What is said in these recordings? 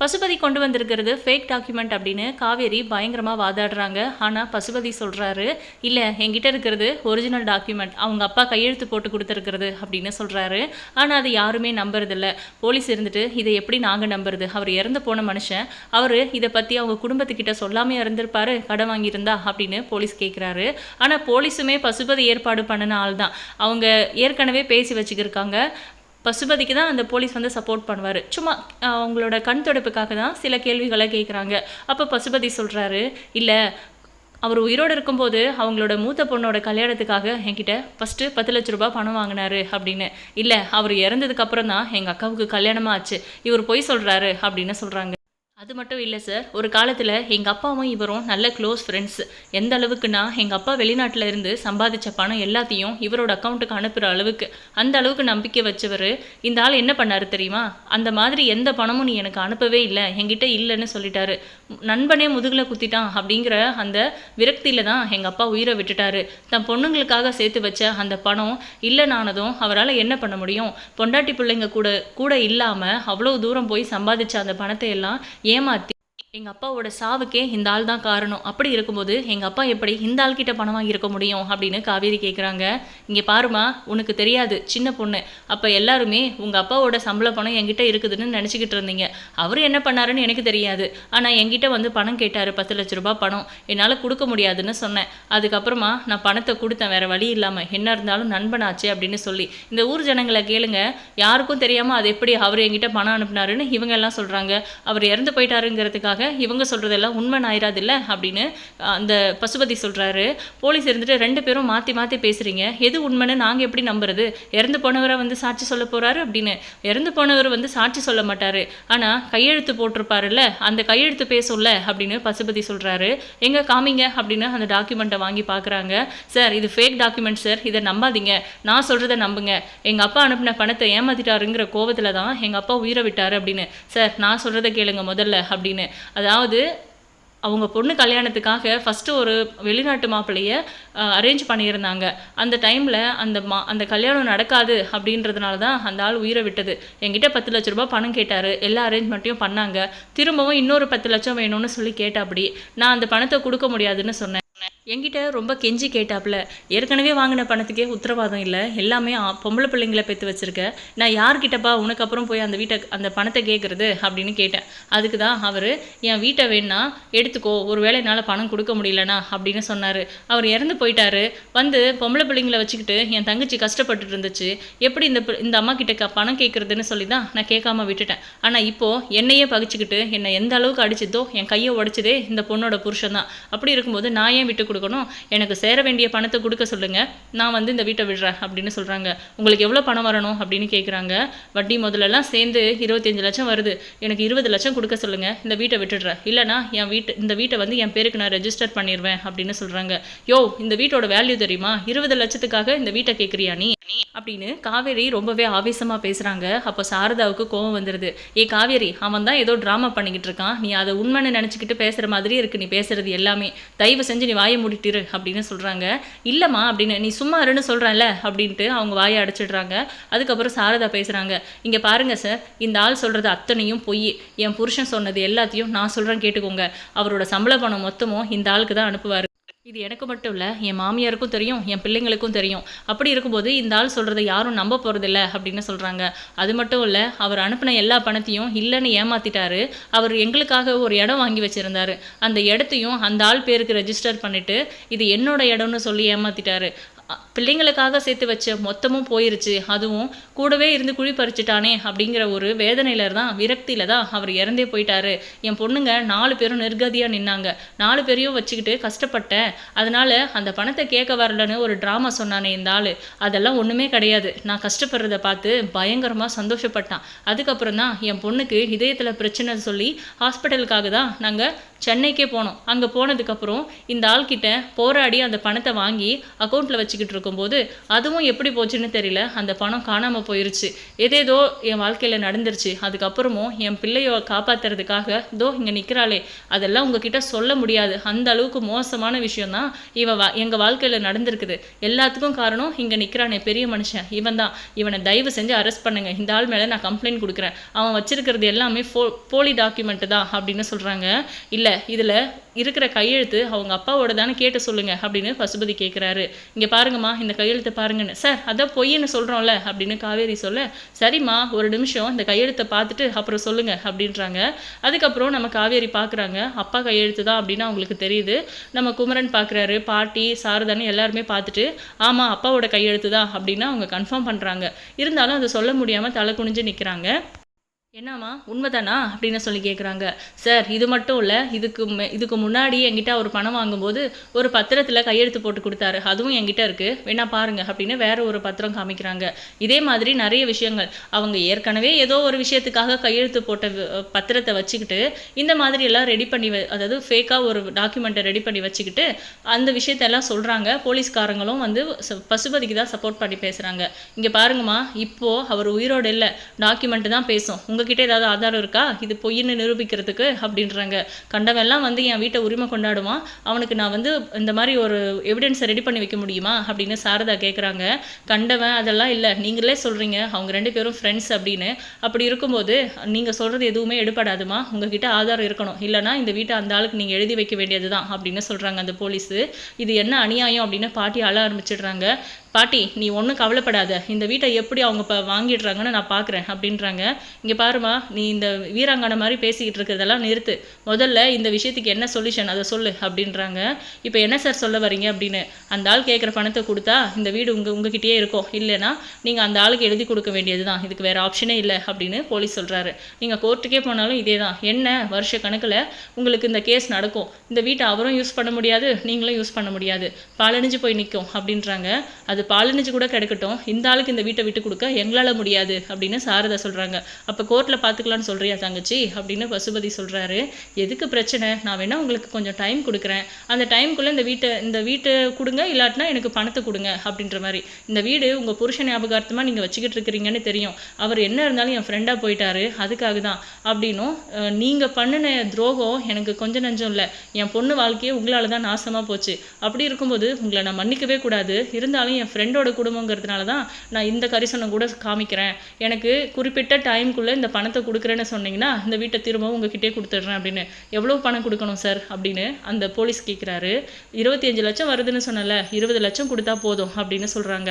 பசுபதி கொண்டு வந்திருக்கிறது fake document அப்படின்னு. காவேரி பயங்கரமாக வாதாடுறாங்க. ஆனால் பசுபதி சொல்கிறாரு இல்லை என்கிட்ட இருக்கிறது ஒரிஜினல் டாக்குமெண்ட் அவங்க அப்பா கையெழுத்து போட்டு கொடுத்துருக்கிறது அப்படின்னு சொல்கிறாரு ஆனால் அது யாருமே நம்புறதில்ல. போலீஸ் இருந்துட்டு இதை எப்படி நாங்கள் நம்புறது? அவர் இறந்து போன மனுஷன். அவர் இதை பற்றி அவங்க குடும்பத்துக்கிட்ட சொல்லாமே இருந்திருப்பாரு கடன் வாங்கியிருந்தா அப்படின்னு போலீஸ் கேட்குறாரு ஆனால் போலீஸுமே பசுபதி ஏற்பாடு பண்ணின ஆள் தான் அவங்க ஏற்கனவே பேசி வச்சுக்கிருக்காங்க. பசுபதிக்கு தான் அந்த போலீஸ் வந்து சப்போர்ட் பண்ணுவார். சும்மா அவங்களோட கண் துடைப்புக்காக தான் சில கேள்விகளை கேட்குறாங்க அப்போ பசுபதி சொல்கிறாரு இல்லை அவர் உயிரோடு இருக்கும்போது அவங்களோட மூத்த பொண்ணோட கல்யாணத்துக்காக என்கிட்ட ஃபஸ்ட்டு பத்து லட்ச ரூபாய் பணம் வாங்கினாரு அப்படின்னு. இல்லை அவர் இறந்ததுக்கப்புறம் தான் எங்கள் அக்காவுக்கு கல்யாணமாக ஆச்சு இவர் பொய் சொல்கிறாரு அப்படின்னு சொல்கிறாங்க அது மட்டும் இல்லை சார் ஒரு காலத்தில் எங்கள் அப்பாவும் இவரும் நல்ல க்ளோஸ் ஃப்ரெண்ட்ஸ் எந்த அளவுக்குன்னா எங்கள் அப்பா வெளிநாட்டில் இருந்து சம்பாதிச்ச பணம் எல்லாத்தையும் இவரோட அக்கௌண்ட்டுக்கு அனுப்புகிற அளவுக்கு அந்த அளவுக்கு நம்பிக்கை வச்சவர். இந்த ஆள் என்ன பண்ணாரு தெரியுமா? அந்த மாதிரி எந்த பணமும் நீ எனக்கு அனுப்பவே இல்லை. என்கிட்ட இல்லைன்னு சொல்லிட்டாரு. நண்பனே முதுகில் குத்திட்டான் அப்படிங்கிற அந்த விரக்தியில் தான் எங்கள் அப்பா உயிரை விட்டுட்டாரு. தன் பொண்ணுங்களுக்காக சேர்த்து வச்ச அந்த பணம் இல்லைனானதும் அவரால் என்ன பண்ண முடியும்? பொண்டாட்டி பிள்ளைங்க கூட கூட இல்லாமல் அவ்வளோ தூரம் போய் சம்பாதிச்ச அந்த பணத்தை எல்லாம் ஏமாற்றி எங்கள் அப்பாவோட சாவுக்கே இந்த ஆள் தான் காரணம். அப்படி இருக்கும்போது எங்கள் அப்பா எப்படி இந்த ஆள்கிட்ட பணம் வாங்கியிருக்க முடியும் அப்படின்னு காவேரி கேட்குறாங்க இங்கே பாருமா உனக்கு தெரியாது சின்ன பொண்ணு. அப்போ எல்லாருமே உங்கள் அப்பாவோட சம்பள பணம் என்கிட்ட இருக்குதுன்னு நினச்சிக்கிட்டு இருந்தீங்க. அவர் என்ன பண்ணாருன்னு எனக்கு தெரியாது. ஆனால் என்கிட்ட வந்து பணம் கேட்டார் பத்து லட்ச ரூபா பணம். என்னால் கொடுக்க முடியாதுன்னு சொன்னேன். அதுக்கப்புறமா நான் பணத்தை கொடுத்தேன் வேறு வழி இல்லாமல் என்ன இருந்தாலும் நண்பனாச்சே அப்படின்னு சொல்லி. இந்த ஊர் ஜனங்களை கேளுங்க. யாருக்கும் தெரியாமல் அது எப்படி அவர் என்கிட்ட பணம் அனுப்புனாருன்னு இவங்க எல்லாம் சொல்கிறாங்க அவர் இறந்து போயிட்டாருங்கிறதுக்காக இவங்க சொல்கிறதெல்லாம் உண்மை ஆயிராதில்ல அப்படின்னு அந்த பசுபதி சொல்கிறாரு போலீஸ் இருந்துட்டு ரெண்டு பேரும் மாற்றி மாற்றி பேசுகிறீங்க எது உண்மைன்னு நாங்கள் எப்படி நம்புறது? இறந்து போனவரை வந்து சாட்சி சொல்ல போகிறாரு அப்படின்னு. இறந்து போனவர் வந்து சாட்சி சொல்ல மாட்டார். ஆனால் கையெழுத்து போட்டிருப்பாருல்ல? அந்த கையெழுத்து பேசும்ல அப்படின்னு பசுபதி சொல்கிறாரு எங்க காமிங்க அப்படின்னு அந்த டாக்குமெண்ட்டை வாங்கி பார்க்குறாங்க சார் இது ஃபேக் டாக்குமெண்ட் சார். இதை நம்பாதீங்க. நான் சொல்கிறத நம்புங்க. எங்கள் அப்பா அனுப்பின பணத்தை ஏமாத்திட்டாருங்கிற கோவத்தில் தான் எங்கள் அப்பா உயிரை விட்டாரு அப்படின்னு. சார் நான் சொல்கிறத கேளுங்க முதல்ல அப்படின்னு. அதாவது அவங்க பொண்ணு கல்யாணத்துக்காக ஃபஸ்ட்டு ஒரு வெளிநாட்டு மாப்பிள்ளையை அரேஞ்ச் பண்ணியிருந்தாங்க. அந்த டைமில் அந்த மா அந்த கல்யாணம் நடக்காது அப்படின்றதுனால தான் அந்த ஆள் உயிரை விட்டது. என்கிட்ட பத்து லட்ச ரூபாய் பணம் கேட்டார். எல்லா அரேஞ்ச்மெண்ட்டையும் பண்ணாங்க. திரும்பவும் இன்னொரு பத்து லட்சம் வேணும்னு சொல்லி கேட்டாப்படி நான் அந்த பணத்தை கொடுக்க முடியாதுன்னு சொன்னேன். என்கிட்ட ரொம்ப கெஞ்சி கேட்டாப்புல ஏற்கனவே வாங்கின பணத்துக்கே உத்தரவாதம் இல்லை. எல்லாமே பொம்பளை பிள்ளைங்களை பெற்று வச்சுருக்க. நான் யார்கிட்டப்பா உனக்கு அப்புறம் போய் அந்த வீட்டை அந்த பணத்தை கேட்குறது அப்படின்னு கேட்டேன். அதுக்கு தான் அவர் என் வீட்டை வேணா எடுத்துக்கோ. ஒரு வேளை என்னால் பணம் கொடுக்க முடியலனா அப்படின்னு சொன்னார். அவர் இறந்து போயிட்டாரு. வந்து பொம்பளை பிள்ளைங்களை வச்சுக்கிட்டு என் தங்கச்சி கஷ்டப்பட்டுட்டு இருந்துச்சு. எப்படி இந்த இந்த அம்மா கிட்ட பணம் கேட்குறதுன்னு சொல்லி தான் நான் கேட்காம விட்டுட்டேன். ஆனால் இப்போது என்னையே பகிச்சுக்கிட்டு என்னை எந்த அளவுக்கு அடிச்சதோ என் கையை உடைச்சதே இந்த பொண்ணோட புருஷன் தான். அப்படி இருக்கும்போது நான் ஏன் விட்டு கொடுக்கணும். எனக்கு சேர வேண்டிய பணத்தை கொடுக்க சொல்லுங்க. நான் வந்து இந்த வீட்டை விடுறேன் அப்படின்னு சொல்கிறாங்க உங்களுக்கு எவ்வளோ பணம் வரணும் அப்படின்னு கேட்குறாங்க வட்டி முதலெல்லாம் சேர்ந்து இருபத்தஞ்சு லட்சம் வருது. எனக்கு இருபது லட்சம் கொடுக்க சொல்லுங்க. இந்த வீட்டை விட்டுடுறேன். இல்லைனா என் வீட்டு இந்த வீட்டை வந்து என் பேருக்கு நான் ரெஜிஸ்டர் பண்ணிடுவேன் அப்படின்னு சொல்கிறாங்க யோ இந்த வீட்டோட வேல்யூ தெரியுமா? இருபது லட்சத்துக்காக இந்த வீட்டை கேட்குறியா நீ? அப்படின்னு காவேரி ரொம்பவே ஆவேசமாக பேசுகிறாங்க அப்போ சாரதாவுக்கு கோவம் வந்துடுது ஏ காவேரி அவன் தான் ஏதோ ட்ராமா பண்ணிக்கிட்டு இருக்கான். நீ அதை உண்மைன்னு நினச்சிக்கிட்டு பேசுகிற மாதிரி இருக்கு. நீ பேசுறது எல்லாமே. தயவு செஞ்சு நீ வாயை மூடிட்டிரு அப்படின்னு சொல்கிறாங்க இல்லைம்மா அப்படின்னு நீ சும்மா இருன்னு சொல்கிறேன்ல அப்படின்ட்டு அவங்க வாயை அடைச்சிடுறாங்க. அதுக்கப்புறம் சாரதா பேசுகிறாங்க இங்கே பாருங்க சார் இந்த ஆள் சொல்கிறது அத்தனையும் பொய். என் புருஷன் சொன்னது எல்லாத்தையும் நான் சொல்கிறேன் கேட்டுக்கோங்க. அவரோட சம்பள பணம் மொத்தமும் இந்த ஆளுக்கு தான் அனுப்புவார். இது எனக்கு மட்டும் இல்லை என் மாமியாருக்கும் தெரியும் என் பிள்ளைங்களுக்கும் தெரியும். அப்படி இருக்கும்போது இந்த ஆள் சொல்கிறத யாரும் நம்ப போகிறதில்ல அப்படின்னு சொல்கிறாங்க அது மட்டும் இல்லை அவர் அனுப்பின எல்லா பணத்தையும் இல்லைன்னு ஏமாத்திட்டாரு. அவர் எங்களுக்காக ஒரு இடம் வாங்கி வச்சுருந்தாரு. அந்த இடத்தையும் அந்த ஆள் பேருக்கு ரெஜிஸ்டர் பண்ணிவிட்டு இது என்னோட இடம்னு சொல்லி ஏமாத்திட்டாரு. பிள்ளைங்களுக்காக சேர்த்து வச்ச மொத்தமும் போயிருச்சு. அதுவும் கூடவே இருந்து குழி பறிச்சுட்டானே அப்படிங்கிற ஒரு வேதனையில தான் விரக்தியில தான் அவர் இறந்தே போயிட்டாரு. என் பொண்ணுங்க நாலு பேரும் நிர்கதியாக நின்னாங்க. நாலு பேரையும் வச்சுக்கிட்டு கஷ்டப்பட்டேன். அதனால அந்த பணத்தை கேட்க வரலன்னு ஒரு ட்ராமா சொன்னானே இந்த ஆள். அதெல்லாம் ஒன்றுமே கிடையாது. நான் கஷ்டப்படுறத பார்த்து பயங்கரமாக சந்தோஷப்பட்டான். அதுக்கப்புறம் தான் என் பொண்ணுக்கு இதயத்தில் பிரச்சனை சொல்லி ஹாஸ்பிட்டலுக்காக தான் நாங்கள் சென்னைக்கே போனோம். அங்கே போனதுக்கப்புறம் இந்த ஆள்கிட்ட போராடி அந்த பணத்தை வாங்கி அக்கௌண்ட்டில் வச்சுக்கிட்டு இருக்கும்போது அதுவும் எப்படி போச்சுன்னு தெரியல. அந்த பணம் காணாமல் போயிருச்சு. ஏதேதோ என் வாழ்க்கையில் நடந்துருச்சு. அதுக்கப்புறமும் என் பிள்ளையை காப்பாத்துறதுக்காக இதோ இங்கே நிற்கிறாளே அதெல்லாம் உங்ககிட்ட சொல்ல முடியாது. அந்த அளவுக்கு மோசமான விஷயம்தான் இவன் வா எங்கள் வாழ்க்கையில் நடந்திருக்குது. எல்லாத்துக்கும் காரணம் இங்கே நிற்கிறானே பெரிய மனுஷன். இவன் தான் இவனை தயவு செஞ்சு அரெஸ்ட் பண்ணுங்க. இந்த ஆள் மேலே நான் கம்ப்ளைண்ட் கொடுக்குறேன். அவன் வச்சிருக்கிறது எல்லாமே ஃபோ போலி டாக்குமெண்ட்டு தான் அப்படின்னு சொல்கிறாங்க இல்லை இதில் இருக்கிற கையெழுத்து அவங்க அப்பாவோட தானே கேட்டு சொல்லுங்க அப்படின்னு பசுபதி கேட்குறாரு இங்கே பாருங்கம்மா இந்த கையெழுத்தை பாருங்கன்னு. சார் அதான் பொய்ன்னு சொல்கிறோம்ல அப்படின்னு காவேரி சொல்ல சரிம்மா ஒரு நிமிஷம் இந்த கையெழுத்தை பார்த்துட்டு அப்புறம் சொல்லுங்க அப்படின்றாங்க. அதுக்கப்புறம் நம்ம காவேரி பார்க்குறாங்க அப்பா கையெழுத்து தான் அப்படின்னு அவங்களுக்கு தெரியுது. நம்ம குமரன் பார்க்குறாரு பாட்டி சாரதான்னு எல்லாருமே பார்த்துட்டு ஆமாம் அப்பாவோட கையெழுத்து தான் அப்படின்னு அவங்க கன்ஃபார்ம் பண்ணுறாங்க இருந்தாலும் அதை சொல்ல முடியாமல் தலை குனிஞ்சு நிற்கிறாங்க என்னம்மா உண்மைதானா? அப்படின்னு சொல்லி கேட்குறாங்க சார் இது மட்டும் இல்லை இதுக்கு மே- இதுக்கு முன்னாடி என்கிட்ட அவர் பணம் வாங்கும்போது ஒரு பத்திரத்தில் கையெழுத்து போட்டு கொடுத்தாரு. அதுவும் என்கிட்ட இருக்குது வேணா பாருங்க அப்படின்னு வேற ஒரு பத்திரம் காமிக்கிறாங்க. இதே மாதிரி நிறைய விஷயங்கள். அவங்க ஏற்கனவே ஏதோ ஒரு விஷயத்துக்காக கையெழுத்து போட்ட பத்திரத்தை வச்சுக்கிட்டு இந்த மாதிரி எல்லாம் ரெடி பண்ணி வ- அதாவது ஃபேக்காக ஒரு டாக்குமெண்ட்டை ரெடி பண்ணி வச்சுக்கிட்டு அந்த விஷயத்தெல்லாம் சொல்கிறாங்க போலீஸ்காரங்களும் வந்து பசுபதிக்கு தான் சப்போர்ட் பண்ணி பேசுகிறாங்க இங்கே பாருங்கம்மா இப்போ அவர் உயிரோடு இல்லை. டாக்குமெண்ட் தான் பேசும். உங்கள் உங்ககிட்ட ஏதாவது ஆதாரம் இருக்கா? இது பொய்ன்னு நிரூபிக்கிறதுக்கு அப்படின்றாங்க. கண்டவெல்லாம் வந்து என் வீட்டை உரிமை கொண்டாடுவான். அவனுக்கு நான் வந்து இந்த மாதிரி ஒரு எவிடன்ஸை ரெடி பண்ணி வைக்க முடியுமா? அப்படின்னு சாரதா கேட்குறாங்க கண்டவன் அதெல்லாம் இல்லை. நீங்களே சொல்கிறீங்க அவங்க ரெண்டு பேரும் ஃப்ரெண்ட்ஸ் அப்படின்னு. அப்படி இருக்கும்போது நீங்கள் சொல்கிறது எதுவுமே எடுபடாதுமா? உங்ககிட்ட ஆதாரம் இருக்கணும். இல்லைனா இந்த வீட்டை அந்த ஆளுக்கு நீங்கள் எழுதி வைக்க வேண்டியது தான் அப்படின்னு சொல்கிறாங்க அந்த போலீஸு. இது என்ன அநியாயம் அப்படின்னு பாட்டி அழ ஆரம்பிச்சிடுறாங்க. பாட்டி நீ ஒன்றும் கவலைப்படாத. இந்த வீட்டை எப்படி அவங்க இப்போ வாங்கிடுறாங்கன்னு நான் பார்க்குறேன் அப்படின்றாங்க. இங்கே பாருமா நீ இந்த வீராங்கனை மாதிரி பேசிக்கிட்டு இருக்கிறதெல்லாம் நிறுத்து. முதல்ல இந்த விஷயத்துக்கு என்ன சொல்யூஷன் அதை சொல்லு அப்படின்றாங்க. இப்போ என்ன சார் சொல்ல வரீங்க அப்படின்னு. அந்த ஆள் கேட்குற பணத்தை கொடுத்தா இந்த வீடு உங்கள் உங்ககிட்டயே இருக்கும். இல்லைன்னா நீங்கள் அந்த ஆளுக்கு எழுதி கொடுக்க வேண்டியது தான் இதுக்கு வேறு ஆப்ஷனே இல்லை அப்படின்னு போலீஸ் சொல்கிறாரு நீங்கள் கோர்ட்டுக்கே போனாலும் இதே தான் என்ன வருஷ கணக்கில் உங்களுக்கு இந்த கேஸ் நடக்கும்? இந்த வீட்டை அவரும் யூஸ் பண்ண முடியாது நீங்களும் யூஸ் பண்ண முடியாது. பாலணிஞ்சு போய் நிற்கும் அப்படின்றாங்க. அது பாலணிஞ்சு கூட கிடைக்கட்டும். இந்த ஆளுக்கு இந்த வீட்டை விட்டு கொடுக்க எங்களால் முடியாது அப்படின்னு சாரதா சொல்கிறாங்க அப்போ கோர்ட்டில் பார்த்துக்கலான்னு சொல்கிறியா தங்கச்சி? அப்படின்னு பசுபதி சொல்கிறாரு எதுக்கு பிரச்சனை? நான் வேணால் உங்களுக்கு கொஞ்சம் டைம் கொடுக்குறேன். அந்த டைம்குள்ளே இந்த வீட்டை இந்த வீட்டை கொடுங்க இல்லாட்டினா எனக்கு பணத்தை கொடுங்க அப்படின்ற மாதிரி. இந்த வீடு உங்கள் புருஷன் ஞாபகார்த்தமாக நீங்கள் வச்சுக்கிட்டு இருக்கிறீங்கன்னு தெரியும். அவர் என்ன இருந்தாலும் என் ஃப்ரெண்டாக போயிட்டாரு. அதுக்காக தான். அப்படின்னும் நீங்கள் பண்ணின துரோகம் எனக்கு கொஞ்சம் நஞ்சம் இல்லை. என் பொண்ணு வாழ்க்கையே உங்களால் தான் நாசமாக போச்சு. அப்படி இருக்கும்போது உங்களை நான் மன்னிக்கவே கூடாது. இருந்தாலும் என் ஃப்ரெண்டோட குடும்பங்கிறதுனால தான் நான் இந்த கரிசனம் கூட காமிக்கிறேன். எனக்கு குறிப்பிட்ட டைம்குள்ளே இந்த பணத்தை கொடுக்குறேன்னு சொன்னீங்கன்னா இந்த வீட்டை திரும்பவும் உங்ககிட்டே கொடுத்துட்றேன் அப்படின்னு. எவ்வளோ பணம் கொடுக்கணும் சார்? அப்படின்னு அந்த போலீஸ் கேட்குறாரு இருபத்தி அஞ்சு லட்சம் வருதுன்னு சொன்னல இருபது லட்சம் கொடுத்தா போதும் அப்படின்னு சொல்கிறாங்க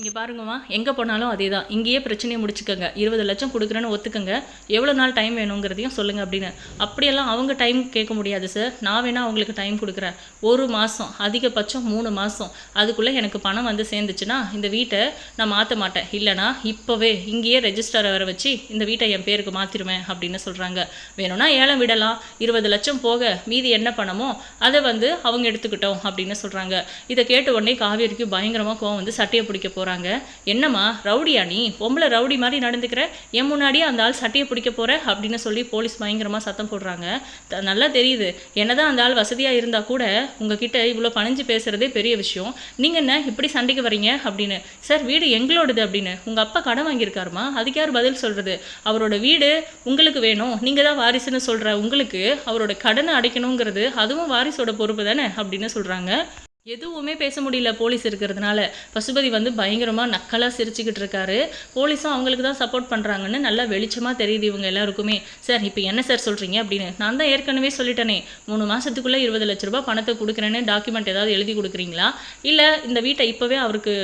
இங்கே பாருங்கம்மா. எங்கே போனாலும் அதே தான் இங்கேயே பிரச்சனையை முடிச்சுக்கோங்க. இருபது லட்சம் கொடுக்குறேன்னு ஒத்துக்கங்க. எவ்வளோ நாள் டைம் வேணுங்கிறதையும் சொல்லுங்கள் அப்படின்னு. அப்படியெல்லாம் அவங்க டைம் கேட்க முடியாது சார் நான் வேணால் அவங்களுக்கு டைம் கொடுக்குறேன். ஒரு மாதம் அதிகபட்சம் மூணு மாதம் அதுக்குள்ளே எனக்கு பணம் வந்து சேர்ந்துச்சுன்னா இந்த வீட்டை நான் மாற்ற மாட்டேன். இல்லைனா இப்போவே இங்கேயே ரெஜிஸ்டர் வர வச்சு இந்த வீட்டை என் பேருக்கு மாற்றிடுவேன் அப்படின்னு சொல்கிறாங்க வேணும்னா ஏலம் விடலாம். இருபது லட்சம் போக மீதி என்ன பணமோ அதை வந்து அவங்க எடுத்துக்கிட்டோம் அப்படின்னு சொல்கிறாங்க இதை கேட்ட உடனே காவேரிக்கு பயங்கரமாக கோவம் வந்து சட்டையை பிடிக்க போகிறாங்க என்னம்மா ரவுடியா நீ? பொம்பளை ரவுடி மாதிரி நடந்துக்கிற? என் முன்னாடியே அந்த ஆள் சட்டையை பிடிக்க போகிற அப்படின்னு சொல்லி போலீஸ் பயங்கரமாக சத்தம் போடுறாங்க. த- நல்லா தெரியுது. என்னதான் அந்த ஆள் வசதியாக இருந்தால் கூட உங்ககிட்ட இவ்வளோ பணிஞ்சு பேசுகிறதே பெரிய விஷயம். நீங்கள் என்ன இப்படி சண்டைக்கு வரீங்க? அப்படின்னு. சார் வீடு எங்களோடது அப்படின்னு. உங்கள் அப்பா கடன் வாங்கியிருக்காருமா? அதுக்கு யார் பதில் சொல்கிறது அவரோட வீடு உங்களுக்கு வேணும். நீங்கள் தான் வாரிசுன்னு சொல்கிற உங்களுக்கு அவரோட கடனை அடைக்கணுங்கிறது அதுவும் வாரிசோட பொறுப்பு தானே? அப்படின்னு சொல்கிறாங்க எதுவுமே பேச முடியல போலீஸ் இருக்கிறதுனால. பசுபதி வந்து பயங்கரமாக நக்கலாக சிரிச்சுக்கிட்டு இருக்காரு. போலீஸும் அவங்களுக்கு தான் சப்போர்ட் பண்ணுறாங்கன்னு நல்லா வெளிச்சமாக தெரியுது இவங்க எல்லாருக்குமே. சார் இப்போ என்ன சார் சொல்கிறீங்க அப்படின்னு. நான் தான் ஏற்கனவே சொல்லிட்டேனே. மூணு மாதத்துக்குள்ளே இருபது லட்ச ரூபா பணத்தை கொடுக்குறேன்னு டாக்குமெண்ட் ஏதாவது எழுதி கொடுக்குறீங்களா? இல்லை இந்த வீட்டை இப்போவே அவருக்கு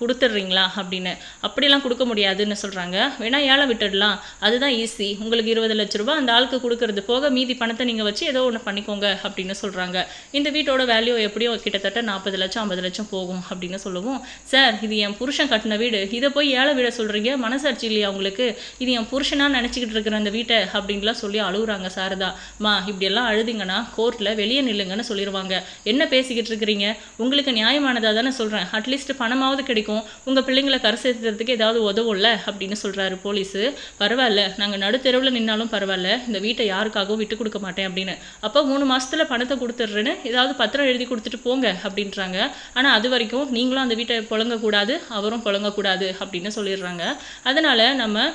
கொடுத்துட்றீங்களா அப்படின்னு. அப்படிலாம் கொடுக்க முடியாதுன்னு சொல்கிறாங்க வேணா ஏழை விட்டுடலாம். அதுதான் ஈஸி உங்களுக்கு இருபது லட்ச ரூபாய் அந்த ஆளுக்கு கொடுக்கறது போக மீதி பணத்தை நீங்கள் வச்சு ஏதோ ஒன்று பண்ணிக்கோங்க அப்படின்னு சொல்கிறாங்க இந்த வீட்டோட வேல்யூ எப்படியும் கிட்டத்தட்ட நாற்பது லட்சம் ஐம்பது லட்சம் போகும் அப்படின்னு சொல்லுவோம். சார் இது என் புருஷன் கட்டின வீடு. இதை போய் ஏழை விட சொல்கிறீங்க மனசாட்சி இல்லையா உங்களுக்கு? இது என் புருஷனாக நினச்சிக்கிட்டு இருக்கிற அந்த வீட்டை அப்படின்லாம் சொல்லி அழுகுறாங்க சாரதா. மா இப்படியெல்லாம் அழுதிங்கன்னா கோர்ட்டில் வெளியே நில்லுங்கன்னு சொல்லிடுவாங்க என்ன பேசிக்கிட்டு இருக்கிறீங்க? உங்களுக்கு நியாயமானதாக தானே சொல்கிறேன் அட்லீஸ்ட் பணமாவது கிடைக்கும். உங்கள் பிள்ளைங்களை கரை சேர்த்துறதுக்கு ஏதாவது உதவும்ல? அப்படின்னு சொல்கிறாரு போலீஸு. பரவாயில்ல நாங்கள் நடுத்தெருவில் நின்னாலும் பரவாயில்ல. இந்த வீட்டை யாருக்காகவும் விட்டு கொடுக்க மாட்டேன் அப்படின்னு. அப்போ மூணு மாதத்தில் பணத்தை கொடுத்துட்றேன்னு ஏதாவது பத்திரம் எழுதி கொடுத்துட்டு போங்க அப்படின்றாங்க. ஆனால் அது வரைக்கும் நீங்களும் அந்த வீட்டை புழங்கக்கூடாது அவரும் புழங்கக்கூடாது அப்படின்னு சொல்லிடுறாங்க. அதனால் நம்ம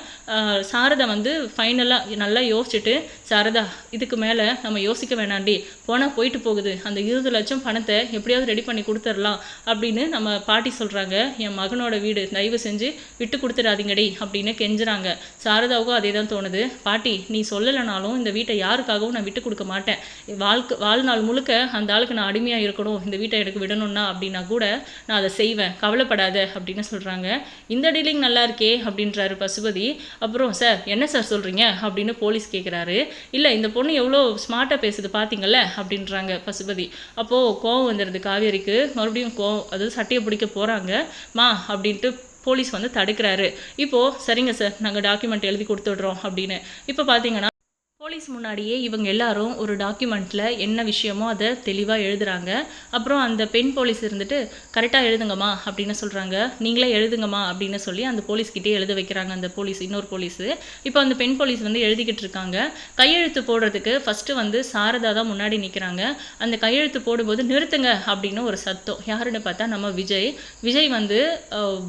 சாரதா வந்து ஃபைனலாக நல்லா யோசிச்சுட்டு சாரதா இதுக்கு மேலே நம்ம யோசிக்க வேணாண்டி. போனால் போயிட்டு போகுது. அந்த இருபது லட்சம் பணத்தை எப்படியாவது ரெடி பண்ணி கொடுத்துடலாம் அப்படின்னு நம்ம பாட்டி சொல்கிறாங்க என் மகனோட வீடு தயவு செஞ்சு விட்டு கொடுத்துடாதீங்கடி அப்படின்னு கெஞ்சுறாங்க. சாரதாவுக்கும் அதே தான் தோணுது. பாட்டி நீ சொல்லலைனாலும் இந்த வீட்டை யாருக்காகவும் நான் விட்டு கொடுக்க மாட்டேன். வாழ்க்கை வாழ்நாள் முழுக்க அந்த ஆளுக்கு நான் அடிமையாக இருக்கணும். இந்த வீட்டை எனக்கு விடணும்னா அப்படின்னா கூட நான் அதை செய்வேன். கவலைப்படாத அப்படின்னு சொல்கிறாங்க இந்த டீலிங் நல்லா இருக்கே அப்படின்றாரு பசுபதி. அப்புறம் சார் என்ன சார் சொல்கிறீங்க அப்படின்னு போலீஸ் கேட்குறாரு இல்லை இந்த பொண்ணு எவ்வளோ ஸ்மார்ட்டாக பேசுது பார்த்தீங்கல்ல அப்படின்றாங்க பசுபதி. அப்போது கோவம் வந்துடுது காவேரிக்கு. மறுபடியும் கோவம் அதாவது சட்டையை பிடிக்க போகிறாங்க மா அப்படின்ட்டு போலீஸ் வந்து தடுக்கிறாரு. இப்போது சரிங்க சார் நாங்கள் டாக்குமெண்ட் எழுதி கொடுத்துட்றோம் அப்படின்னு. இப்போ பார்த்தீங்கன்னா போலீஸ் முன்னாடியே இவங்க எல்லாரும் ஒரு டாக்குமெண்ட்டில் என்ன விஷயமோ அதை தெளிவாக எழுதுறாங்க. அப்புறம் அந்த பெண் போலீஸ் இருந்துட்டு கரெக்டாக எழுதுங்கம்மா அப்படின்னு சொல்கிறாங்க நீங்களே எழுதுங்கம்மா அப்படின்னு சொல்லி அந்த போலீஸ்கிட்டே எழுத வைக்கிறாங்க அந்த போலீஸ் இன்னொரு போலீஸு. இப்போ அந்த பெண் போலீஸ் வந்து எழுதிக்கிட்டு இருக்காங்க. கையெழுத்து போடுறதுக்கு ஃபஸ்ட்டு வந்து சாரதா தான் முன்னாடி நிற்கிறாங்க அந்த கையெழுத்து போடும்போது நிறுத்துங்க அப்படின்னு ஒரு சத்தம். யாருன்னு பார்த்தா நம்ம விஜய். விஜய் வந்து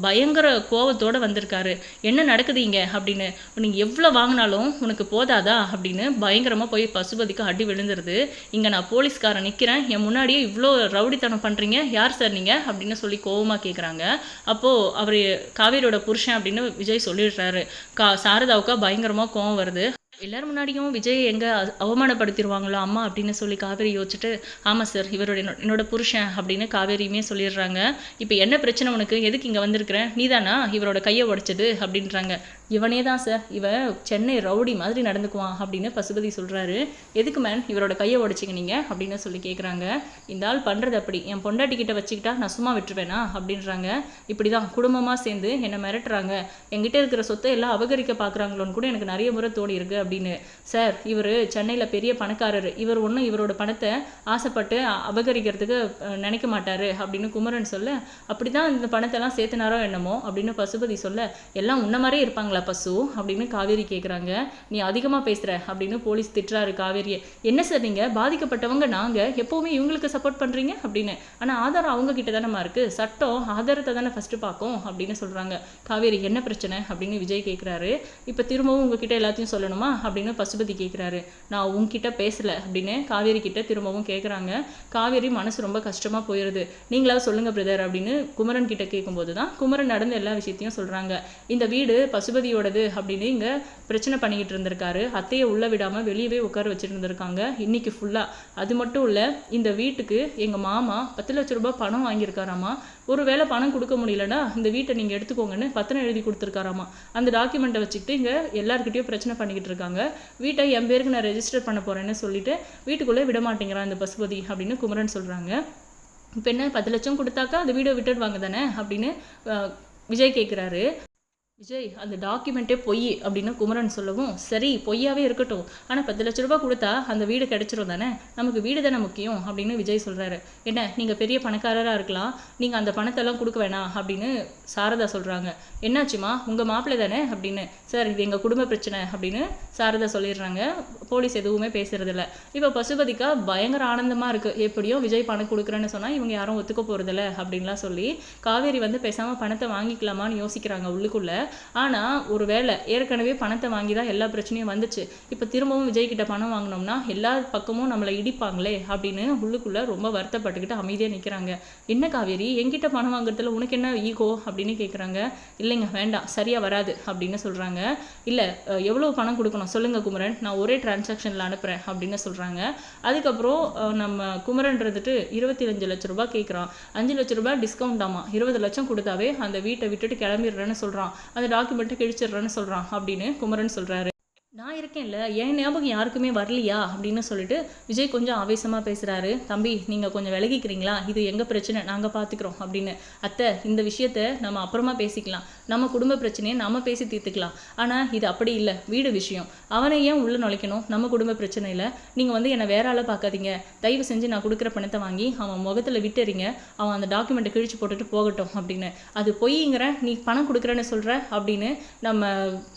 பயங்கர கோவத்தோடு வந்திருக்காரு. என்ன நடக்குதுங்க அப்படின்னு. நீங்கள் எவ்வளோ வாங்கினாலும் உனக்கு போதாதா? அப்படின்னு பயங்கரமாக போய் பசுபதிக்கு அடி விழுந்துருது. இங்கே நான் போலீஸ்காரன் நிற்கிறேன் என் முன்னாடியே இவ்வளோ ரவுடித்தனம் பண்ணுறீங்க யார் சார் நீங்கள் அப்படின்னு சொல்லி கோவமாக கேட்குறாங்க அப்போது அவர் காவேரியோட புருஷன் அப்படின்னு விஜய் சொல்லிடுறாரு. கா சாரதாவுக்கா பயங்கரமாக கோவம் வருது. எல்லாரும் முன்னாடியும் விஜய் எங்கே அவமானப்படுத்திடுவாங்களோ அம்மா அப்படின்னு சொல்லி காவேரி யோசிச்சுட்டு ஆமாம் சார் இவரோட என்னோட- என்னோட புருஷன் அப்படின்னு காவேரியுமே சொல்லிடுறாங்க. இப்போ என்ன பிரச்சனை உனக்கு? எதுக்கு இங்கே வந்திருக்கிறேன் நீதானா? இவரோட கையை உடைச்சது அப்படின்றாங்க. இவனே தான் சார் இவன் சென்னை ரவுடி மாதிரி நடந்துக்குவான் அப்படின்னு பசுபதி சொல்கிறாரு எதுக்கு மேன் இவரோட கையை உடச்சிங்க நீங்கள் அப்படின்னு சொல்லி கேட்குறாங்க இந்த ஆள் பண்ணுறது அப்படி. என் பொண்டாட்டி கிட்ட வச்சுக்கிட்டா நான் சும்மா விட்டுருவேனா? அப்படின்றாங்க. இப்படி தான் குடும்பமாக சேர்ந்து என்னை மிரட்டுறாங்க. என்கிட்ட இருக்கிற சொத்தை எல்லாம் அபகரிக்க பார்க்குறாங்களோன்னு கூட எனக்கு நிறைய முறை தோடி இருக்கு அப்படின்னு. சார் இவர் சென்னையில் பெரிய பணக்காரர். இவர் ஒன்றும் இவரோட பணத்தை ஆசைப்பட்டு அபகரிக்கிறதுக்கு நினைக்க மாட்டார் அப்படின்னு குமரன் சொல்ல அப்படி தான் இந்த பணத்தெல்லாம் சேர்த்துனாரோ என்னமோ? அப்படின்னு பசுபதி சொல்ல எல்லாம் உன்ன மாதிரியே இருப்பாங்களா பசு? அப்படின்னு காவேரி கேட்குறாங்க நீ அதிகமாக பேசுகிற அப்படின்னு போலீஸ் திட்டுறாரு காவேரியை. என்ன சார் நீங்கள் பாதிக்கப்பட்டவங்க நாங்கள் எப்போவுமே இவங்களுக்கு சப்போர்ட் பண்ணுறீங்க அப்படின்னு. ஆனால் ஆதாரம் அவங்க கிட்ட தானேம்மா இருக்குது சட்டம் ஆதாரத்தை தானே ஃபஸ்ட்டு பார்க்கும் அப்படின்னு சொல்கிறாங்க காவேரி என்ன பிரச்சனை? அப்படின்னு விஜய் கேட்குறாரு இப்போ திரும்பவும் உங்ககிட்ட எல்லாத்தையும் சொல்லணுமா? அப்படின்னு பசுபதி கேட்குறாரு நான் உங்ககிட்ட பேசலை அப்படின்னு காவேரி கிட்ட திரும்பவும் கேட்குறாங்க காவேரி மனசு ரொம்ப கஷ்டமாக போயிடுது நீங்களாவது சொல்லுங்கள் பிரதர் அப்படின்னு குமரன் கிட்ட கேட்கும்போது தான் குமரன் நடந்த எல்லா விஷயத்தையும் சொல்கிறாங்க இந்த வீடு பசுபதி பசுபதியோடது அப்படின்னு இங்கே பிரச்சனை பண்ணிக்கிட்டு இருந்திருக்காரு. அத்தையை உள்ளே விடாமல் வெளியவே உட்கார வச்சுட்டு இருந்திருக்காங்க இன்னைக்கு ஃபுல்லாக அது மட்டும் இல்லை இந்த வீட்டுக்கு எங்கள் மாமா பத்து லட்ச ரூபாய் பணம் வாங்கியிருக்காராமா? ஒருவேளை பணம் கொடுக்க முடியலன்னா இந்த வீட்டை நீங்கள் எடுத்துக்கோங்கன்னு பத்திரம் எழுதி கொடுத்துருக்காராமா? அந்த டாக்குமெண்ட்டை வச்சுக்கிட்டு இங்கே எல்லாருக்கிட்டையும் பிரச்சனை பண்ணிக்கிட்டு இருக்காங்க. வீட்டை என் பேருக்கு நான் ரெஜிஸ்டர் பண்ண போகிறேன்னு சொல்லிட்டு வீட்டுக்குள்ளே விட மாட்டேங்கிறான் இந்த பசுபதி அப்படின்னு குமரன் சொல்கிறாங்க இப்போ என்ன பத்து லட்சம் கொடுத்தாக்கா அந்த வீடை விட்டுடுவாங்க தானே? அப்படின்னு விஜய் கேட்குறாரு விஜய் அந்த டாக்குமெண்ட்டே பொய் அப்படின்னு குமரன் சொல்லவும் சரி பொய்யாவே இருக்கட்டும். ஆனால் பத்து லட்ச ரூபாய் கொடுத்தா அந்த வீடு கிடைச்சிரும் தானே? நமக்கு வீடு தானே முக்கியம்? அப்படின்னு விஜய் சொல்கிறாரு என்ன நீங்கள் பெரிய பணக்காரராக இருக்கலாம். நீங்கள் அந்த பணத்தெல்லாம் கொடுக்க வேணாம் அப்படின்னு சாரதா சொல்கிறாங்க என்னாச்சுமா? உங்கள் மாப்பிள்ளை தானே? அப்படின்னு. சார் இது எங்கள் குடும்ப பிரச்சனை அப்படின்னு சாரதா சொல்லிடுறாங்க. போலீஸ் எதுவுமே பேசுறதில்ல இப்போ பசுபதிக்கா பயங்கர ஆனந்தமாக இருக்குது எப்படியும் விஜய் பணம் கொடுக்குறேன்னு சொன்னால் இவங்க யாரும் ஒத்துக்க போகிறதில்ல அப்படின்லாம் சொல்லி காவேரி வந்து பேசாமல் பணத்தை வாங்கிக்கலாமான்னு யோசிக்கிறாங்க உள்ளுக்குள்ளே. ஆனால் ஒரு வேளை ஏற்கனவே பணத்தை வாங்கி தான் எல்லா பிரச்சனையும் வந்துச்சு. இப்போ திரும்பவும் விஜய் கிட்ட பணம் வாங்கினோம்னா எல்லா பக்கமும் நம்மளை இடிப்பாங்களே அப்படின்னு உள்ளுக்குள்ளே ரொம்ப வருத்தப்பட்டுக்கிட்டு அமைதியாக நிற்கிறாங்க என்ன காவேரி என்கிட்ட பணம் வாங்குறதுல உனக்கு என்ன ஈகோ அப்படின்னு கேட்குறாங்க இல்லைங்க வேண்டாம் சரியாக வராது அப்படின்னு சொல்கிறாங்க இல்லை எவ்வளோ பணம் கொடுக்கணும்? சொல்லுங்கள் குமரன் நான் ஒரே டிரான்சாக்ஷனில் அனுப்புகிறேன் அப்படின்னு சொல்கிறாங்க அதுக்கப்புறம் நம்ம குமரன் இருந்துட்டு இருபத்தி அஞ்சு லட்ச ரூபாய் கேட்குறான் அஞ்சு லட்ச ரூபாய் டிஸ்கவுண்ட் ஆமாம் இருபது லட்சம் கொடுத்தாவே அந்த வீட்டை விட்டுட்டு கிளம்பிடுறேன்னு சொல்கிறான் அந்த டாக்குமெண்ட்டை கிழிச்சிடுறேன்னு சொல்கிறான் அப்படின்னு குமரன் சொல்கிறாரு நான் இருக்கேன்ல என் ஞாபகம் யாருக்குமே வரலையா? அப்படின்னு சொல்லிட்டு விஜய் கொஞ்சம் ஆவேசமாக பேசுகிறாரு தம்பி நீங்கள் கொஞ்சம் விலகிக்கிறீங்களா? இது எங்கள் பிரச்சனை? நாங்கள் பார்த்துக்குறோம் அப்படின்னு. அத்தை இந்த விஷயத்த நம்ம அப்புறமா பேசிக்கலாம். நம்ம குடும்ப பிரச்சனையை நம்ம பேசி தீர்த்துக்கலாம். ஆனால் இது அப்படி இல்லை. வீடு விஷயம். அவனை ஏன் உள்ளே நுழைக்கணும்? நம்ம குடும்ப பிரச்சனையில் நீங்கள் வந்து என்னை வேற ஆளை பார்க்காதீங்க தயவு செஞ்சு நான் கொடுக்குற பணத்தை வாங்கி அவன் முகத்தில் விட்டுறீங்க. அவன் அந்த டாக்குமெண்ட்டை கிழிச்சு போட்டுட்டு போகட்டும் அப்படின்னு. அது பொய்ங்கிற நீ பணம் கொடுக்குறேன்னு சொல்கிற அப்படின்னு நம்ம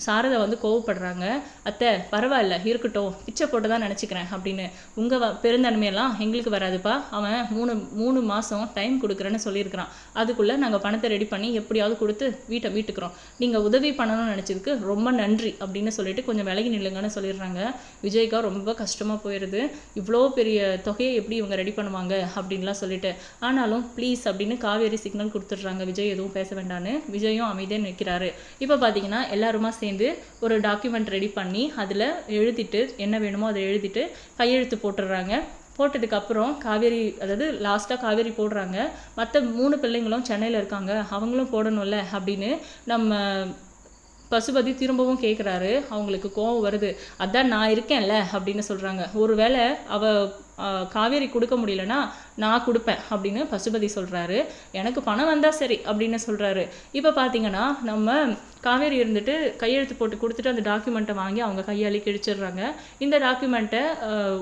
சாரதை வந்து கோவப்படுறாங்க. அத்தை பரவாயில்ல இருக்கட்டும் பிச்சை போட்டு தான் நினச்சிக்கிறேன் அப்படின்னு. உங்கள் பெருந்தன்மையெல்லாம் எங்களுக்கு வராதுப்பா. அவன் மூணு மூணு மாதம் டைம் கொடுக்குறேன்னு சொல்லியிருக்கிறான். அதுக்குள்ளே நாங்கள் பணத்தை ரெடி பண்ணி எப்படியாவது கொடுத்து வீட்டை வீட்டுக்குறோம் நீங்கள் உதவி பண்ணணும்னு நினச்சதுக்கு ரொம்ப நன்றி அப்படின்னு சொல்லிட்டு கொஞ்சம் விலகி நில்லுங்கன்னு சொல்லிடுறாங்க. விஜய்க்கா ரொம்ப கஷ்டமாக போயிடுது இவ்வளோ பெரிய தொகையை எப்படி இவங்க ரெடி பண்ணுவாங்க அப்படின்லாம் சொல்லிட்டு. ஆனாலும் ப்ளீஸ் அப்படின்னு காவேரி சிக்னல் கொடுத்துட்றாங்க. விஜய் எதுவும் பேச வேண்டான்னு. விஜயும் அமைதியாக நிற்கிறாரு இப்போ பார்த்தீங்கன்னா எல்லாருமா சேர்ந்து ஒரு டாக்குமெண்ட் ரெடி பண்ணி அதில் எழுதிட்டு என்ன வேணுமோ அதை எழுதிட்டு கையெழுத்து போட்டுடுறாங்க. போட்டதுக்கப்புறம் காவேரி அதாவது லாஸ்ட்டாக காவேரி போடுறாங்க. மற்ற மூணு பிள்ளைங்களும் சென்னையில் இருக்காங்க. அவங்களும் போடணும்ல அப்படின்னு நம்ம பசுபதி திரும்பவும் கேட்குறாரு அவங்களுக்கு கோவம் வருது. அதான் நான் இருக்கேன்ல அப்படின்னு சொல்கிறாங்க ஒருவேளை அவ காவேரி கொடுக்க முடியலன்னா நான் கொடுப்பேன் அப்படின்னு பசுபதி சொல்கிறாரு எனக்கு பணம் வந்தால் சரி அப்படின்னு சொல்கிறாரு இப்போ பார்த்தீங்கன்னா நம்ம காவேரி இருந்துட்டு கையெழுத்து போட்டு கொடுத்துட்டு அந்த டாக்குமெண்ட்டை வாங்கி அவங்க கையாலே கிழிச்சிடுறாங்க. இந்த டாக்குமெண்ட்டை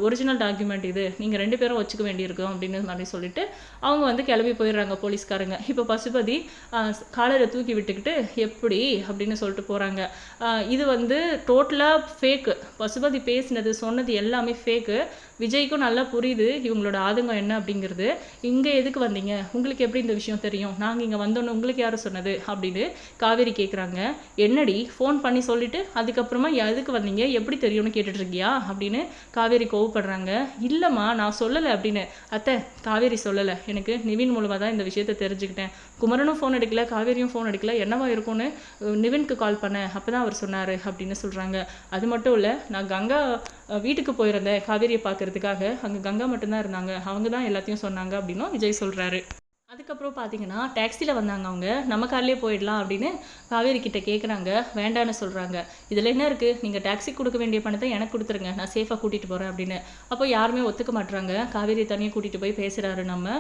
ஒரிஜினல் டாக்குமெண்ட் இது. நீங்கள் ரெண்டு பேரும் வச்சுக்க வேண்டியிருக்கும் அப்படின்னு மாதிரி சொல்லிட்டு அவங்க வந்து கிளம்பி போயிடுறாங்க போலீஸ்காரங்க. இப்போ பசுபதி காலரை தூக்கி விட்டுக்கிட்டு எப்படி அப்படின்னு சொல்லிட்டு போகிறாங்க இது வந்து டோட்டலாக ஃபேக்கு பசுபதி பேசினது சொன்னது எல்லாமே ஃபேக்கு விஜய்க்கும் நல்லா புரியுது இவங்களோட ஆதங்கம் என்ன அப்படிங்கிறது. இங்கே எதுக்கு வந்தீங்க? உங்களுக்கு எப்படி இந்த விஷயம் தெரியும்? நாங்கள் இங்கே வந்தோன்னு உங்களுக்கு யார் சொன்னது? அப்படின்னு காவேரி கேட்குறாங்க என்னடி ஃபோன் பண்ணி சொல்லிவிட்டு அதுக்கப்புறமா எதுக்கு வந்தீங்க? எப்படி தெரியும்னு கேட்டுட்ருக்கியா? அப்படின்னு காவேரி கோவப்படுறாங்க. இல்லைம்மா நான் சொல்லலை அப்படின்னு. அத்தை காவேரி சொல்லலை. எனக்கு நிவின் மூலமாக தான் இந்த விஷயத்த தெரிஞ்சுக்கிட்டேன். குமரனும் ஃபோன் எடுக்கல காவேரியும் ஃபோன் எடுக்கல. என்னவா இருக்கும்னு நிவின்க்கு நிவினுக்கு கால் பண்ணேன் அப்போ தான் அவர் சொன்னார் அப்படின்னு சொல்கிறாங்க அது மட்டும் இல்லை நான் கங்கா வீட்டுக்கு போயிருந்தேன் காவேரியை பார்க்கறதுக்காக. அங்கே கங்கா மட்டும்தான் இருந்தாங்க. அவங்க தான் எல்லாத்தையும் சொன்னாங்க அப்படின்னும் விஜய் சொல்கிறாரு அதுக்கப்புறம் பார்த்தீங்கன்னா டாக்ஸியில் வந்தாங்க அவங்க. நம்ம கார்லேயே போயிடலாம் அப்படின்னு காவேரி கிட்ட கேட்குறாங்க வேண்டான்னு சொல்கிறாங்க இதில் என்ன இருக்குது நீங்கள் டாக்ஸி கொடுக்க வேண்டிய பணத்தை எனக்கு கொடுத்துருங்க. நான் சேஃபாக கூட்டிகிட்டு போகிறேன் அப்படின்னு. அப்போ யாருமே ஒத்துக்க மாட்டுறாங்க காவேரி தனியாக கூட்டிகிட்டு போய் பேசுகிறாரு நம்ம.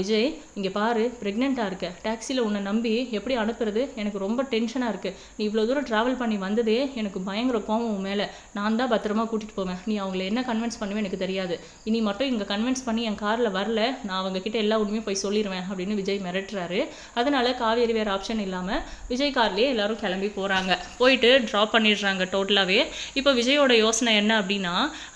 விஜய் இங்கே பாரு ப்ரெக்னெண்ட்டாக இருக்க. டாக்ஸியில் உன்னை நம்பி எப்படி அனுப்புறது? எனக்கு ரொம்ப டென்ஷனாக இருக்குது நீ இவ்வளோ தூரம் ட்ராவல் பண்ணி வந்ததே எனக்கு பயங்கர கோவம் மேலே. நான் தான் பத்திரமா கூட்டிகிட்டு போவேன். நீ அவங்கள என்ன கன்வின்ஸ் பண்ணுவேன் எனக்கு தெரியாது. இனி மட்டும் இங்கே கன்வின்ஸ் பண்ணி என் காரில் வரல. நான் அவங்கக்கிட்ட எல்லா உண்மையும் போய் சொல்லிடுவேன் அப்படின்னு விஜய் மிரட்டுறாரு. அதனால காவேரி வேறு ஆப்ஷன் இல்லாமல் விஜய் கார்லேயே எல்லாரும் கிளம்பி போகிறாங்க போயிட்டு ட்ராப் பண்ணிடுறாங்க டோட்டலாகவே இப்போ விஜயோட யோசனை என்ன அப்படின்னா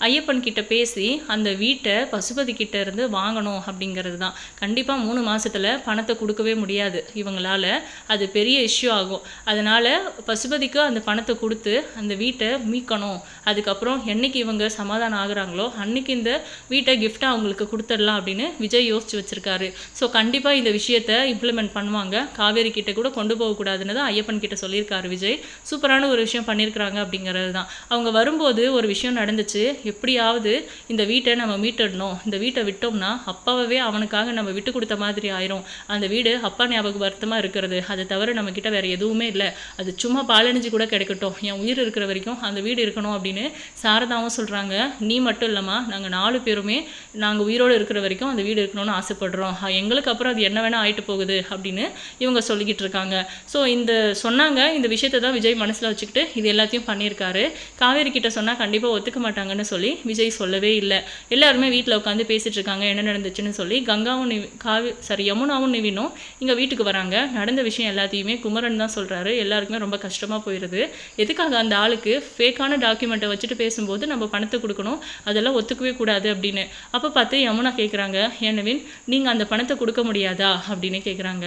ஐயப்பன் கிட்ட பேசி அந்த வீட்டை பசுபதி கிட்ட இருந்து வாங்கணும் அப்படிங்கிறது தான். கண்டிப்பாக மூணு மாதத்தில் பணத்தை கொடுக்கவே முடியாது இவங்களால. அது பெரிய இஷ்யூ ஆகும். அதனால பசுபதிக்கு அந்த பணத்தை கொடுத்து அந்த வீட்டை மீட்கணும். அதுக்கப்புறம் என்னைக்கு இவங்க சமாதானம் ஆகுறாங்களோ அன்னைக்கு இந்த வீட்டை கிஃப்டாக அவங்களுக்கு கொடுத்துடலாம் அப்படின்னு விஜய் யோசிச்சு வச்சுருக்காரு. ஸோ கண்டிப்பாக கண்டிப்பாக இந்த விஷயத்த இம்ப்ளிமெண்ட் பண்ணுவாங்க. காவேரி கிட்ட கூட கொண்டு போகக்கூடாதுன்னு தான் ஐயப்பன் கிட்ட சொல்லியிருக்காரு விஜய். சூப்பரான ஒரு விஷயம் பண்ணியிருக்கிறாங்க அப்படிங்கிறது தான். அவங்க வரும்போது ஒரு விஷயம் நடந்துச்சு. எப்படியாவது இந்த வீட்டை நம்ம மீட்டிடணும். இந்த வீட்டை விட்டோம்னா அப்பாவே அவனுக்காக நம்ம விட்டு கொடுத்த மாதிரி ஆயிரும். அந்த வீடு அப்பா ஞாபகம் வருத்தமாக இருக்கிறது. அதை தவிர நம்ம கிட்ட எதுவுமே இல்லை. அது சும்மா பாலணிஞ்சு கூட கிடைக்கட்டும். என் உயிர் இருக்கிற வரைக்கும் அந்த வீடு இருக்கணும் அப்படின்னு சாரதாவும் சொல்கிறாங்க நீ மட்டும் இல்லைம்மா. நாங்கள் நாலு பேருமே நாங்கள் உயிரோடு இருக்கிற வரைக்கும் அந்த வீடு இருக்கணும்னு ஆசைப்படுறோம். எங்களுக்கு அப்புறம் அது என்ன வேணால் ஆயிட்டு போகுது அப்படின்னு இவங்க சொல்லிக்கிட்டு இருக்காங்க. ஸோ இந்த சொன்னாங்க. இந்த விஷயத்தை தான் விஜய் மனசில் வச்சுக்கிட்டு இது எல்லாத்தையும் பண்ணியிருக்காரு. காவேரி கிட்ட சொன்னால் கண்டிப்பாக ஒத்துக்க மாட்டாங்கன்னு சொல்லி விஜய் சொல்லவே இல்லை. எல்லாருமே வீட்டில் உட்காந்து பேசிட்டு இருக்காங்க. என்ன நடந்துச்சுன்னு சொல்லி கங்காவும் நிவி காவி சாரி யமுனாவும் நிவினும் இங்கே வீட்டுக்கு வராங்க. நடந்த விஷயம் எல்லாத்தையுமே குமரன் தான் சொல்கிறாரு எல்லாருக்குமே ரொம்ப கஷ்டமாக போயிடுது எதுக்காக அந்த ஆளுக்கு ஃபேக்கான டாக்குமெண்ட்டை வச்சுட்டு பேசும்போது நம்ம பணத்தை கொடுக்கணும்? அதெல்லாம் ஒத்துக்கவே கூடாது அப்படின்னு. அப்போ பார்த்து யமுனா கேட்குறாங்க ஏனவின் நீங்கள் அந்த பணத்தை கொடுக்க முடியும் முடியாதா அப்படின்னு கேட்குறாங்க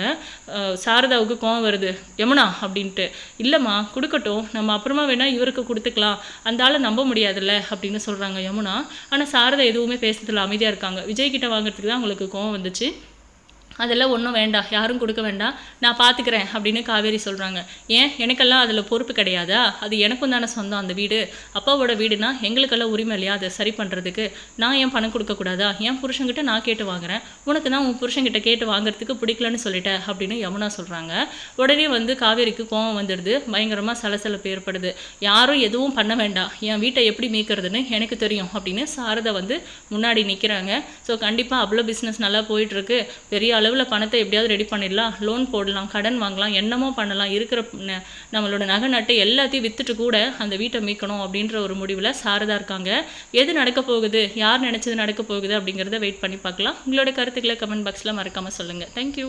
சாரதாவுக்கு கோவம் வருது. யமுனா அப்படின்ட்டு. இல்லைம்மா கொடுக்கட்டும். நம்ம அப்புறமா வேணால் இவருக்கு கொடுத்துக்கலாம். அந்த ஆளை நம்ப முடியாதுல்ல அப்படின்னு சொல்கிறாங்க யமுனா. ஆனால் சாரதா எதுவுமே பேசுறதுல அமைதியாக இருக்காங்க. விஜய் கிட்ட வாங்குறதுக்கு தான் அவங்களுக்கு கோவம் வந்துச்சு. அதெல்லாம் ஒன்றும் வேண்டாம். யாரும் கொடுக்க வேண்டாம். நான் பார்த்துக்கிறேன் அப்படின்னு காவேரி சொல்கிறாங்க ஏன்? எனக்கெல்லாம் அதில் பொறுப்பு கிடையாதா? அது எனக்கும் தானே சொந்தம் அந்த வீடு. அப்பாவோட வீடுனா எங்களுக்கெல்லாம் உரிமை இல்லையா? அதை சரி பண்ணுறதுக்கு நான் ஏன் பணம் கொடுக்கக்கூடாதா என் புருஷங்கிட்ட நான் கேட்டு வாங்குறேன். உனக்கு தான் உன் புருஷன்கிட்ட கேட்டு வாங்குறதுக்கு பிடிக்கலன்னு சொல்லிட்டேன் அப்படின்னு யமுனா சொல்கிறாங்க உடனே வந்து காவேரிக்கு கோவம் வந்துடுது. பயங்கரமாக சலசலப்பு ஏற்படுது. யாரும் எதுவும் பண்ண வேண்டாம். என் வீட்டை எப்படி மீக்கிறதுன்னு எனக்கு தெரியும் அப்படின்னு சாரதா வந்து முன்னாடி நிற்கிறாங்க ஸோ கண்டிப்பாக அவ்வளோ பிஸ்னஸ் நல்லா போயிட்டுருக்கு பெரிய அளவில் பணத்தை எப்படியாவது ரெடி பண்ணிடலாம் லோன் போடலாம் கடன் வாங்கலாம் என்னமோ பண்ணலாம் இருக்கிற நம்மளோட நகை நட்டு எல்லாத்தையும் வித்துட்டு கூட அந்த வீட்டை மீட்கணும் அப்படின்ற ஒரு முடிவில் சாரதா இருக்காங்க. எது நடக்க போகுது யார் நினச்சது நடக்க போகுது அப்படிங்கிறத வெயிட் பண்ணி பார்க்கலாம். உங்களோட கருத்துக்களை கமெண்ட் பாக்ஸில் மறக்காமல் சொல்லுங்கள் தேங்க்யூ